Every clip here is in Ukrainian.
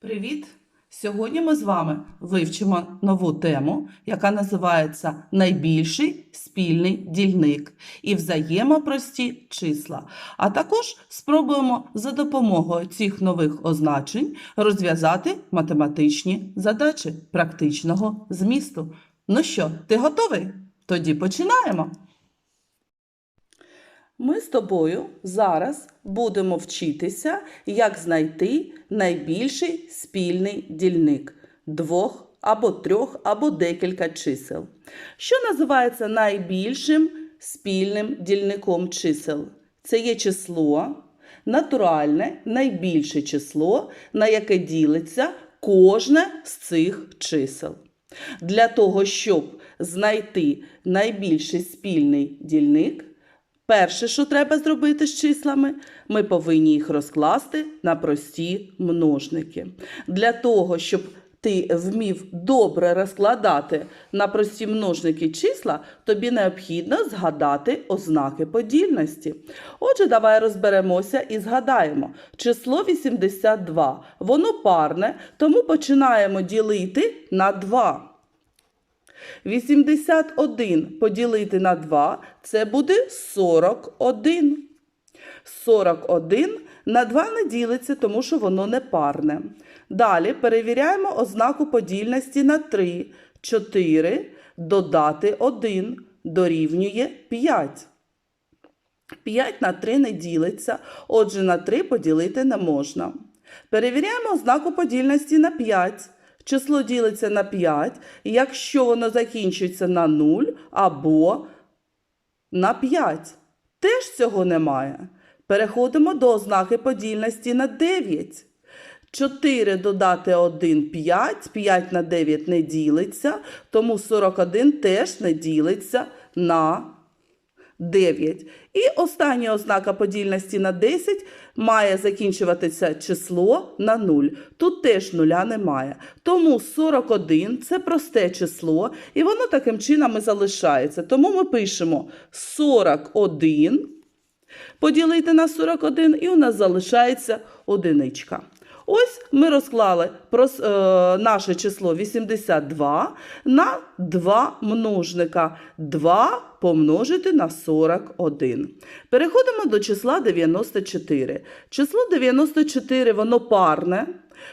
Привіт! Сьогодні ми з вами вивчимо нову тему, яка називається Найбільший спільний дільник і взаємопрості числа. А також спробуємо за допомогою цих нових означень розв'язати математичні задачі практичного змісту. Ну що, ти готовий? Тоді починаємо. Ми з тобою зараз будемо вчитися, як знайти найбільший спільний дільник двох або трьох, або декілька чисел. Що називається найбільшим спільним дільником чисел? Це є число, натуральне, найбільше число, на яке ділиться кожне з цих чисел. Для того, щоб знайти найбільший спільний дільник, Перше, що треба зробити з числами, ми повинні їх розкласти на прості множники. Для того, щоб ти вмів добре розкладати на прості множники числа, тобі необхідно згадати ознаки подільності. Отже, давай розберемося і згадаємо. Число 82. Воно парне, тому починаємо ділити на 2. 81 поділити на 2 це буде 41. 41 на 2 не ділиться, тому що воно не парне. Далі перевіряємо ознаку подільності на 3. 4 додати 1 дорівнює 5. 5 на 3 не ділиться, отже, на 3 поділити не можна. Перевіряємо ознаку подільності на 5. Число ділиться на 5, якщо воно закінчується на 0 або на 5. Теж цього немає. Переходимо до ознаки подільності на 9. 4 додати 1 5, 5 на 9 не ділиться, тому 41 теж не ділиться на 9. І остання ознака подільності на 10 має закінчуватися число на 0. Тут теж нуля немає. Тому 41 це просте число, і воно таким чином і залишається. Тому ми пишемо 41 поділити на 41, і у нас залишається одиничка. Ось ми розклали е, наше число 82 на 2 множника. 2 помножити на 41. Переходимо до числа 94. Число 94 воно парне,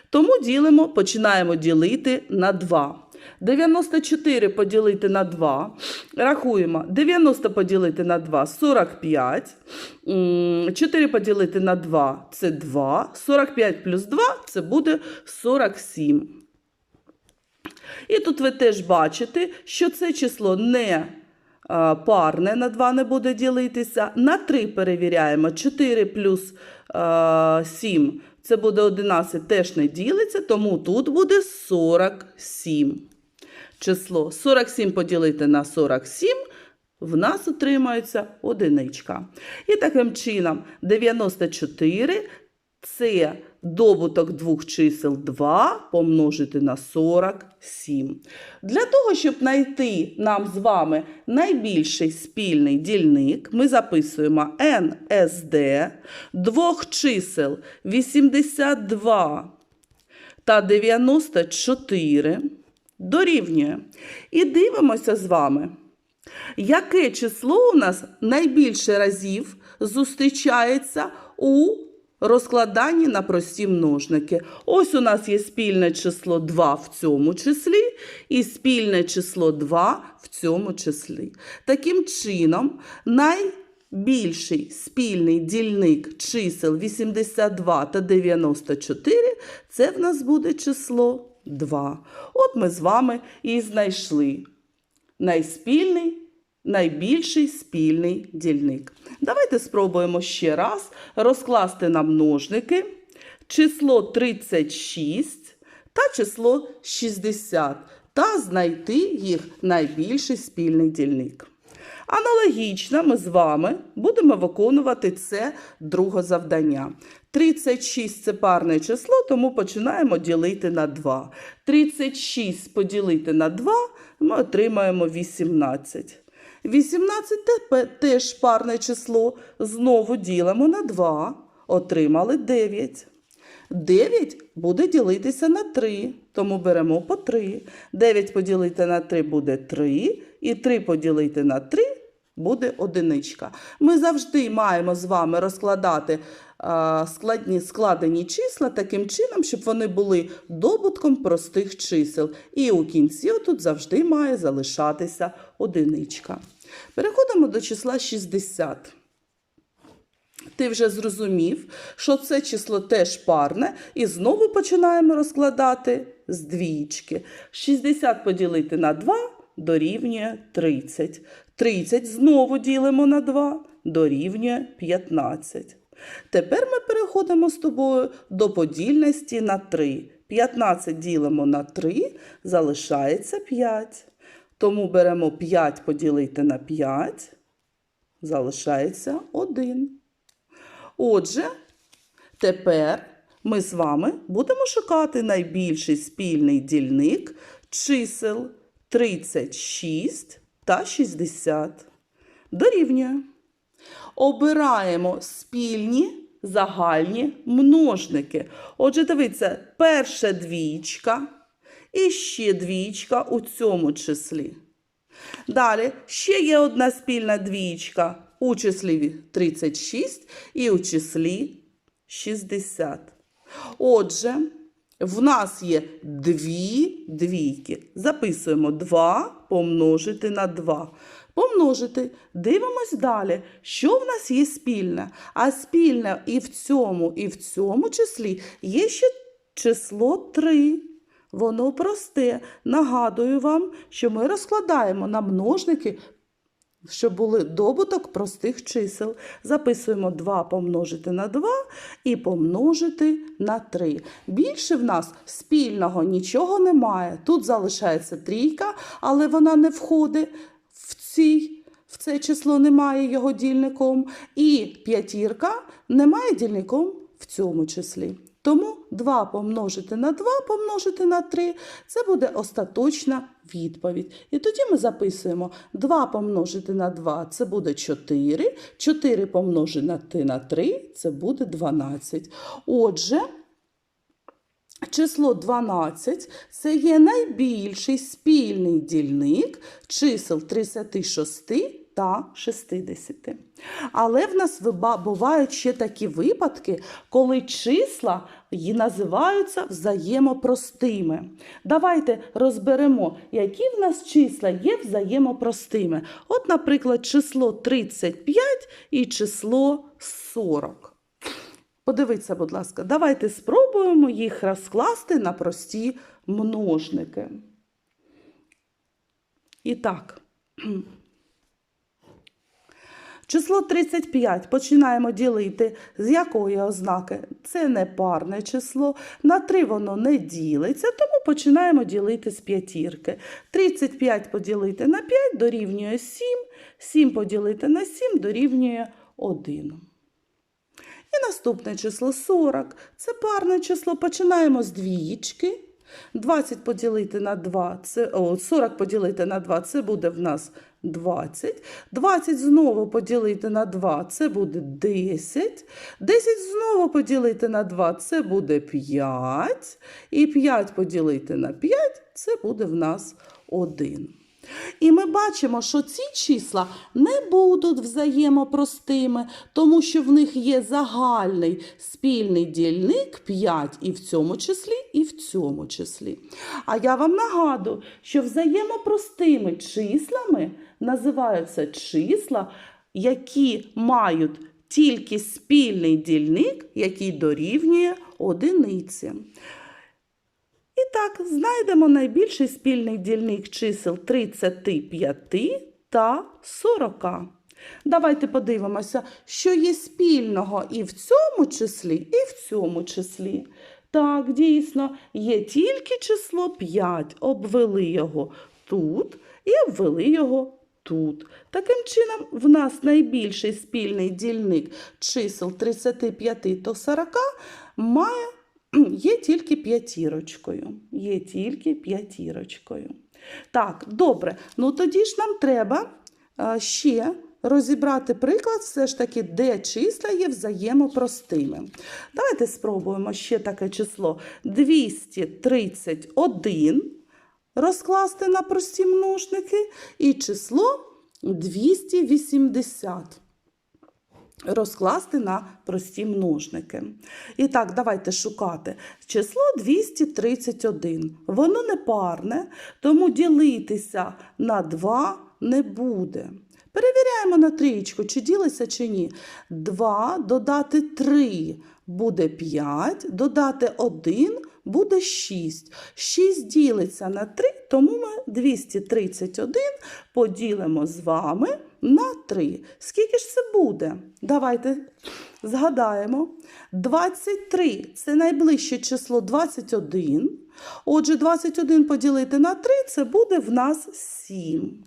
тому ділимо, починаємо ділити на 2. 94 поділити на 2. Рахуємо. 90 поділити на 2 45. 4 поділити на 2 це 2. 45 плюс 2 це буде 47. І тут ви теж бачите, що це число не парне на 2 не буде ділитися. На 3 перевіряємо. 4 плюс 7 це буде 11, теж не ділиться, тому тут буде 47 число 47 поділити на 47, в нас отримається одиничка. І таким чином 94 це добуток двох чисел 2 помножити на 47. Для того, щоб знайти нам з вами найбільший спільний дільник, ми записуємо NSD двох чисел 82 та 94 дорівнює. І дивимося з вами, яке число у нас найбільше разів зустрічається у розкладанні на прості множники. Ось у нас є спільне число 2 в цьому числі і спільне число 2 в цьому числі. Таким чином, найбільший спільний дільник чисел 82 та 94 це в нас буде число 2. От ми з вами і знайшли найспільний, найбільший спільний дільник. Давайте спробуємо ще раз розкласти на множники число 36 та число 60 та знайти їх найбільший спільний дільник. Аналогічно ми з вами будемо виконувати це друге завдання. 36 це парне число, тому починаємо ділити на 2. 36 поділити на 2 ми отримаємо 18. 18 те- теж парне число. Знову ділимо на 2. Отримали 9. 9 буде ділитися на 3, тому беремо по 3. 9 поділити на 3 буде 3, і 3 поділити на 3 буде одиничка. Ми завжди маємо з вами розкладати складні складені числа таким чином, щоб вони були добутком простих чисел. І у кінці тут завжди має залишатися одиничка. Переходимо до числа 60. Ти вже зрозумів, що це число теж парне, і знову починаємо розкладати з двічки. 60 поділити на 2 дорівнює 30. 30 знову ділимо на 2 дорівнює 15. Тепер ми переходимо з тобою до подільності на 3. 15 ділимо на 3, залишається 5. Тому беремо 5 поділити на 5, залишається 1. Отже, тепер ми з вами будемо шукати найбільший спільний дільник чисел 36 та 60. Дорівнює. Обираємо спільні загальні множники. Отже, дивіться, перша двічка і ще двічка у цьому числі. Далі ще є одна спільна двічка у числі 36 і у числі 60. Отже, в нас є дві двійки. Записуємо 2 помножити на 2. Помножити. Дивимось далі, що в нас є спільне. А спільне і в цьому, і в цьому числі є ще число 3. Воно просте. Нагадую вам, що ми розкладаємо на множники, щоб були добуток простих чисел. Записуємо 2 помножити на 2 і помножити на 3. Більше в нас спільного нічого немає. Тут залишається трійка, але вона не входить в цій. В це число немає його дільником, і п'ятірка немає дільником в цьому числі. Тому 2 помножити на 2 помножити на 3 це буде остаточна відповідь. І тоді ми записуємо 2 помножити на 2 це буде 4, 4 помножити на 3 це буде 12. Отже, Число 12 це є найбільший спільний дільник чисел 36 та 60. Але в нас бувають ще такі випадки, коли числа її називаються взаємопростими. Давайте розберемо, які в нас числа є взаємопростими. От, наприклад, число 35 і число 40. Подивіться, будь ласка, давайте спробуємо їх розкласти на прості множники. І так, число 35 починаємо ділити з якої ознаки? Це не парне число. На 3 воно не ділиться, тому починаємо ділити з п'ятірки. 35 поділити на 5 дорівнює 7, 7 поділити на 7 дорівнює 1. І наступне число 40. Це парне число. Починаємо з двієчки. 20 поділити на 2, це, о, 40 поділити на 2, це буде в нас 20. 20 знову поділити на 2, це буде 10. 10 знову поділити на 2, це буде 5. І 5 поділити на 5, це буде в нас 1. І ми бачимо, що ці числа не будуть взаємопростими, тому що в них є загальний спільний дільник 5 і в цьому числі, і в цьому числі. А я вам нагадую, що взаємопростими числами називаються числа, які мають тільки спільний дільник, який дорівнює одиниці. І так, знайдемо найбільший спільний дільник чисел 35 та 40. Давайте подивимося, що є спільного і в цьому числі, і в цьому числі. Так, дійсно, є тільки число 5. Обвели його тут і обвели його тут. Таким чином, в нас найбільший спільний дільник чисел 35 та 40 має Є тільки п'ятірочкою. Є тільки п'ятірочкою. Так, добре. Ну тоді ж нам треба ще розібрати приклад, все ж таки, де числа є взаємопростими. Давайте спробуємо ще таке число 231 розкласти на прості множники і число 280 розкласти на прості множники. І так, давайте шукати. Число 231. Воно не парне, тому ділитися на 2 не буде. Перевіряємо на трієчку, чи ділиться, чи ні. 2 додати 3 буде 5, додати 1 буде 6. 6 ділиться на 3, тому ми 231 поділимо з вами на 3. Скільки ж це буде? Давайте згадаємо. 23 це найближче число 21. Отже, 21 поділити на 3 це буде в нас 7.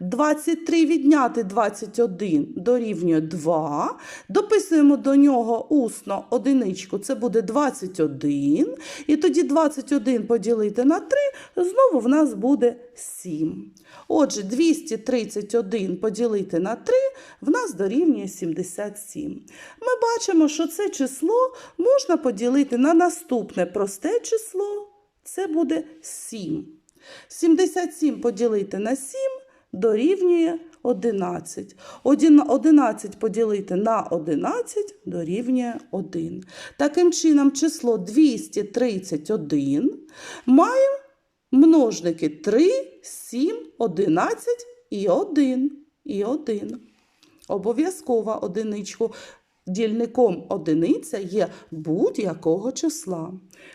23 відняти 21 дорівнює 2. Дописуємо до нього усно одиничку, це буде 21. І тоді 21 поділити на 3, знову в нас буде 7. Отже, 231 поділити на 3 в нас дорівнює 77. Ми бачимо, що це число можна поділити на наступне просте число. Це буде 7. 77 поділити на 7 дорівнює 11. Один- 11 поділити на 11 дорівнює 1. Таким чином, число 231 має множники 3, 7, 11 і 1. І 1. Обов'язково одиничку. Дільником одиниця є будь-якого числа.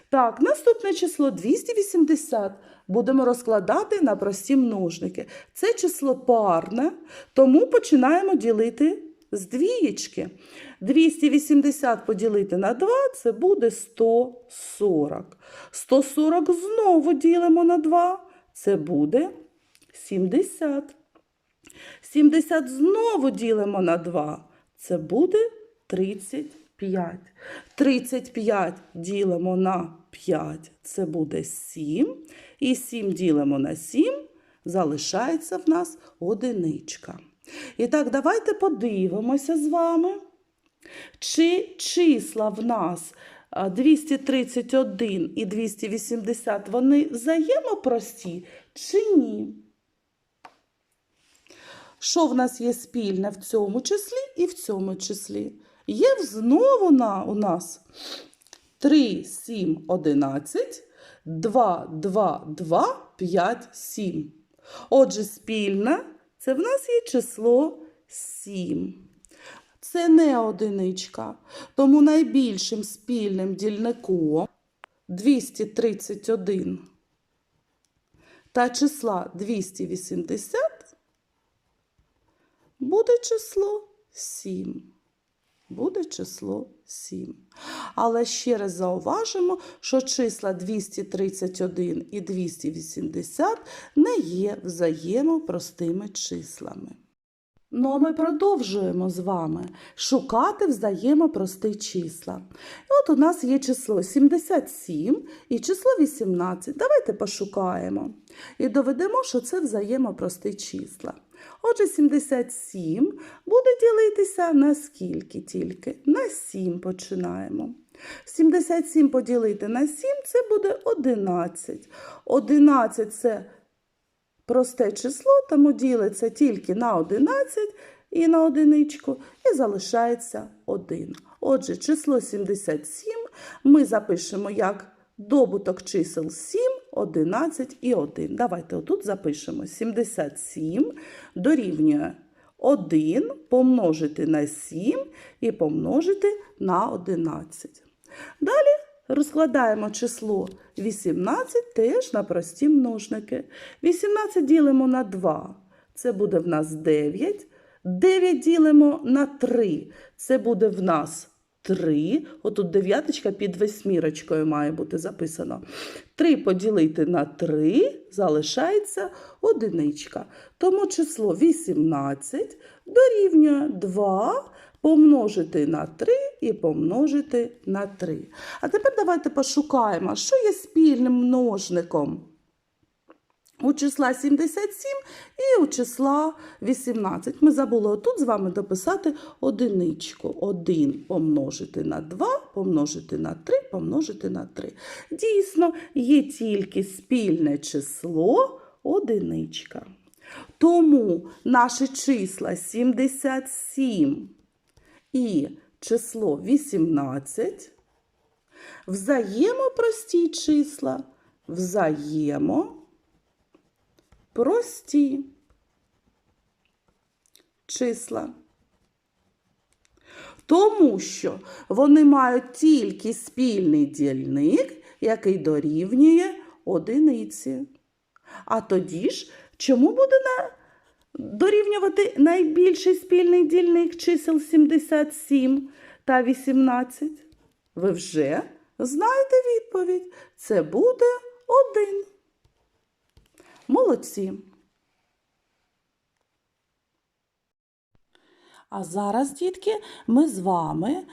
Так, наступне число 280 будемо розкладати на прості множники. Це число парне, тому починаємо ділити з двієчки. 280 поділити на 2 це буде 140. 140 знову ділимо на 2, це буде 70. 70 знову ділимо на 2, це буде 35. 35 ділимо на 5, це буде 7. І 7 ділимо на 7, залишається в нас одиничка. І так, давайте подивимося з вами, чи числа в нас 231 і 280, вони взаємопрості чи ні? Що в нас є спільне в цьому числі і в цьому числі? Є знову на, у нас 3, 7, 11, 2, 2, 2, 5, 7. Отже, спільне це в нас є число 7. Це не одиничка, тому найбільшим спільним дільником 231 та числа 280 буде число 7. Буде число 7. Але ще раз зауважимо, що числа 231 і 280 не є взаємопростими числами. Ну, а ми продовжуємо з вами шукати взаємопрості числа. І от у нас є число 77 і число 18. Давайте пошукаємо і доведемо, що це взаємопрості числа. Отже, 77 буде ділитися на скільки тільки? На 7 починаємо. 77 поділити на 7 це буде 11. 11 це просте число, тому ділиться тільки на 11 і на одиничку, і залишається 1. Отже, число 77 ми запишемо як добуток чисел 7, 11 і 1. Давайте отут запишемо 77 дорівнює 1 помножити на 7 і помножити на 11. Далі розкладаємо число 18 теж на прості множники. 18 ділимо на 2, це буде в нас 9. 9 ділимо на 3, це буде в нас 3. Отут дев'яточка під восьмірочкою має бути записано. 3 поділити на 3 залишається одиничка. Тому число 18 дорівнює 2 помножити на 3 і помножити на 3. А тепер давайте пошукаємо, що є спільним множником у числа 77 і у числа 18. Ми забули тут з вами дописати одиничку. 1 помножити на 2, помножити на 3, помножити на 3. Дійсно, є тільки спільне число одиничка. Тому наші числа 77 і число 18 взаємопрості числа, взаємопрості числа. Тому що вони мають тільки спільний дільник, який дорівнює одиниці. А тоді ж, чому буде на... дорівнювати найбільший спільний дільник чисел 77 та 18? Ви вже знаєте відповідь. Це буде один. Молодці. А зараз, дітки, ми з вами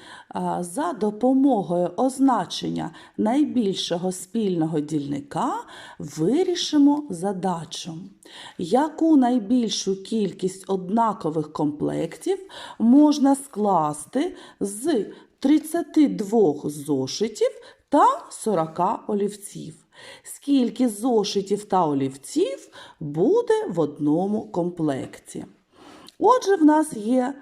за допомогою означення найбільшого спільного дільника вирішимо задачу. Яку найбільшу кількість однакових комплектів можна скласти з 32 зошитів та 40 олівців? Скільки зошитів та олівців буде в одному комплекті? Отже, в нас є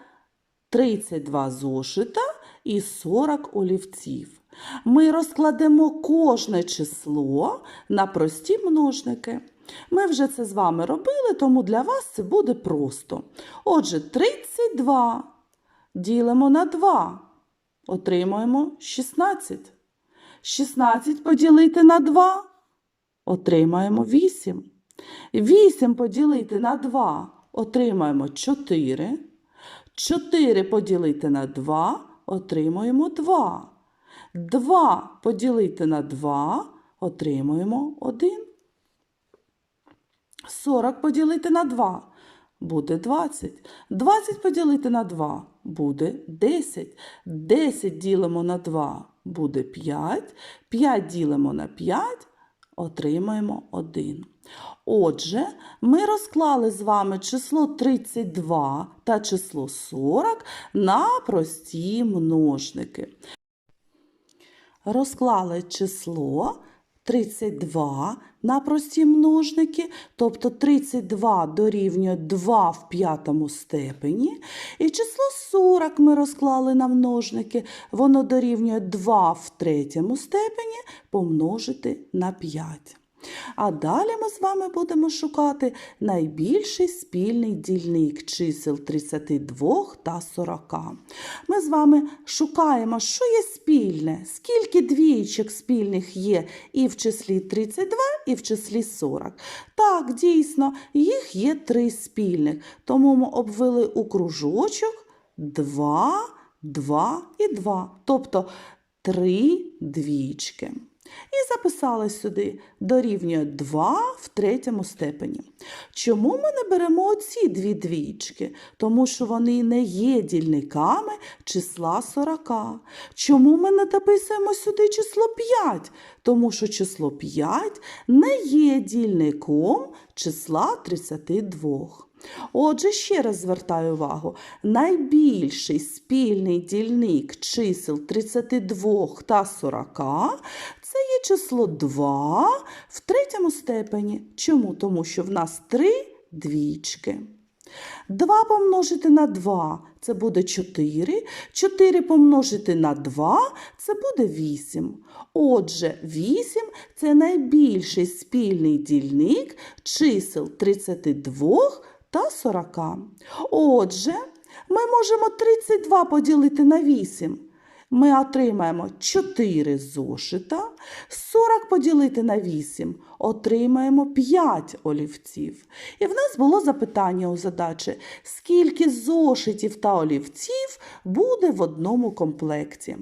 32 зошита і 40 олівців. Ми розкладемо кожне число на прості множники. Ми вже це з вами робили, тому для вас це буде просто. Отже, 32 ділимо на 2, отримуємо 16. 16 поділити на 2, отримаємо 8. 8 поділити на 2, отримаємо 4. 4 поділити на 2, отримуємо 2. 2 поділити на 2, отримуємо 1. 40 поділити на 2 буде 20. 20 поділити на 2 буде 10. 10 ділимо на 2 буде 5. 5 ділимо на 5, отримаємо 1. Отже, ми розклали з вами число 32 та число 40 на прості множники. Розклали число 32 на прості множники, тобто 32 дорівнює 2 в п'ятому степені. І число 40 ми розклали на множники, воно дорівнює 2 в третьому степені помножити на 5. А далі ми з вами будемо шукати найбільший спільний дільник чисел 32 та 40. Ми з вами шукаємо, що є спільне, скільки двічок спільних є і в числі 32, і в числі 40. Так, дійсно, їх є три спільних, тому ми обвели у кружочок 2, 2 і 2, тобто три двічки. І записали сюди дорівнює 2 в третьому степені. Чому ми не беремо оці дві двічки? Тому що вони не є дільниками числа 40. Чому ми не дописуємо сюди число 5? Тому що число 5 не є дільником числа 32. Отже, ще раз звертаю увагу: найбільший спільний дільник чисел 32 та 40 це є число 2 в третьому степені. Чому? Тому що в нас три двічки. 2 помножити на 2 це буде 4. 4 помножити на 2 це буде 8. Отже, 8 це найбільший спільний дільник чисел 32 та 40. Отже, ми можемо 32 поділити на 8. Ми отримаємо 4 зошита. 40 поділити на 8 отримаємо 5 олівців. І в нас було запитання у задачі, скільки зошитів та олівців буде в одному комплекті.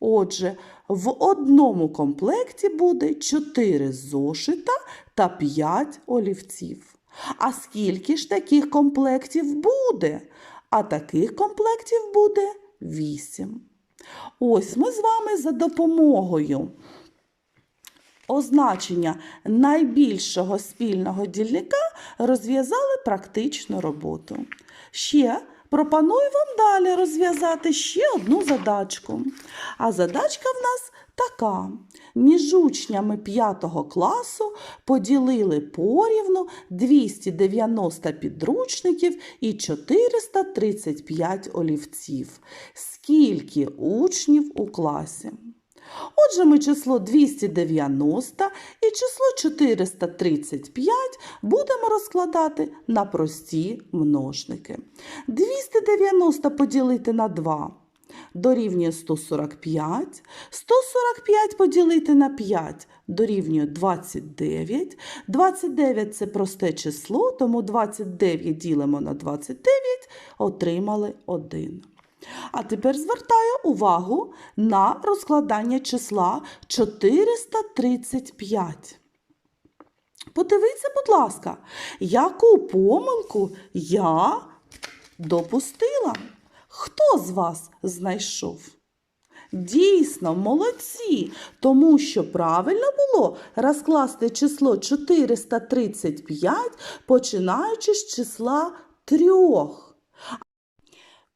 Отже, в одному комплекті буде 4 зошита та 5 олівців. А скільки ж таких комплектів буде? А таких комплектів буде 8. Ось ми з вами за допомогою означення найбільшого спільного дільника розв'язали практичну роботу. Ще пропоную вам далі розв'язати ще одну задачку. А задачка в нас така. Між учнями 5 класу поділили порівну 290 підручників і 435 олівців. Скільки учнів у класі? Отже, ми число 290 і число 435 будемо розкладати на прості множники. 290 поділити на 2 дорівнює 145. 145 поділити на 5 дорівнює 29. 29 – це просте число, тому 29 ділимо на 29, отримали 1. А тепер звертаю увагу на розкладання числа 435. Подивіться, будь ласка, яку помилку я допустила. Хто з вас знайшов? Дійсно, молодці, тому що правильно було розкласти число 435, починаючи з числа трьох.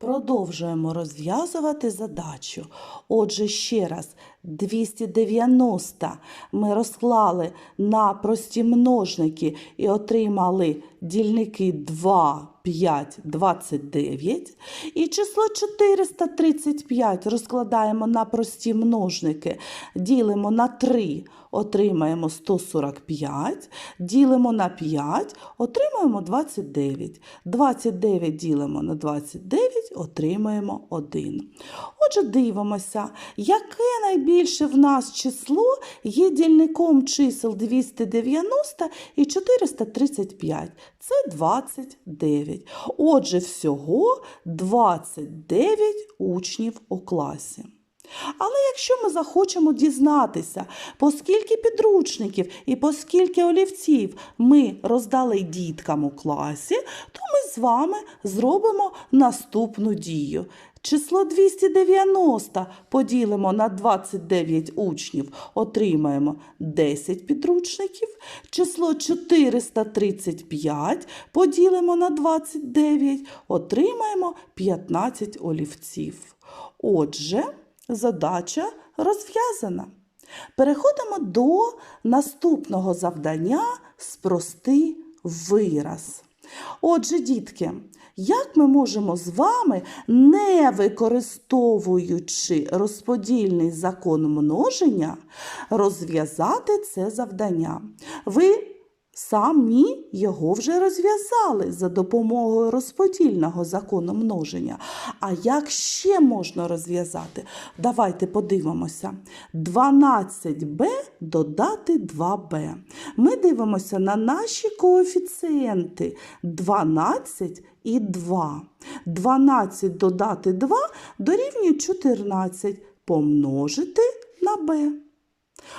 Продовжуємо розв'язувати задачу. Отже, ще раз, 290 ми розклали на прості множники і отримали дільники 2, 5, 29. І число 435 розкладаємо на прості множники, ділимо на 3, отримаємо 145, ділимо на 5, отримаємо 29. 29 ділимо на 29, отримаємо 1. Отже, дивимося, яке найбільше в нас число є дільником чисел 290 і 435. Це 29. Отже, всього 29 учнів у класі. Але якщо ми захочемо дізнатися, по скільки підручників і по скільки олівців ми роздали діткам у класі, то ми з вами зробимо наступну дію. Число 290 поділимо на 29 учнів, отримаємо 10 підручників. Число 435 поділимо на 29, отримаємо 15 олівців. Отже, задача розв'язана. Переходимо до наступного завдання спрости вираз. Отже, дітки, як ми можемо з вами, не використовуючи розподільний закон множення, розв'язати це завдання? Ви самі його вже розв'язали за допомогою розподільного закону множення. А як ще можна розв'язати? Давайте подивимося. 12b додати 2b. Ми дивимося на наші коефіцієнти 12 і 2. 12 додати 2 дорівнює 14 помножити на b.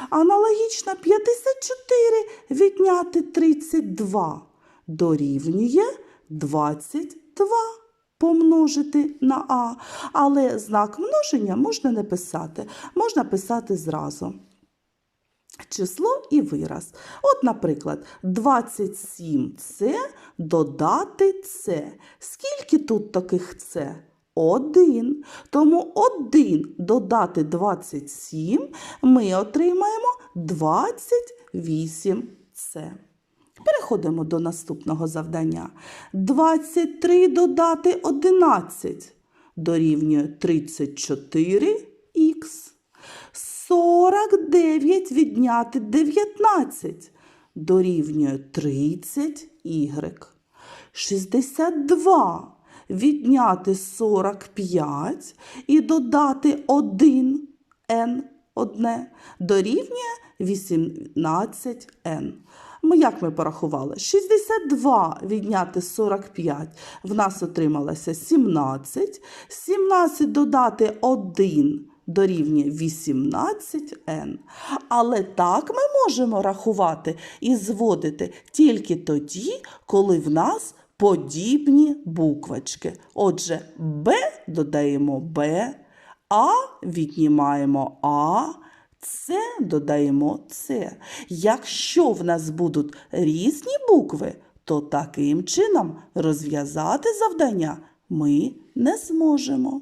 Аналогічно 54 відняти 32 дорівнює 22 помножити на А. Але знак множення можна не писати, можна писати зразу. Число і вираз. От, наприклад, 27 це додати це. Скільки тут таких це? Один. Тому 1 додати 27 ми отримаємо 28 це. Переходимо до наступного завдання. 23 додати 11 дорівнює 34х. 49 відняти 19 дорівнює 30y. 62 відняти 45 і додати 1 n одне дорівнює 18n. Ми як ми порахували? 62 відняти 45 в нас отрималося 17. 17 додати 1 дорівнює 18n. Але так ми можемо рахувати і зводити тільки тоді, коли в нас подібні буквочки. Отже, Б додаємо Б, А віднімаємо А, це додаємо С. Якщо в нас будуть різні букви, то таким чином розв'язати завдання ми не зможемо.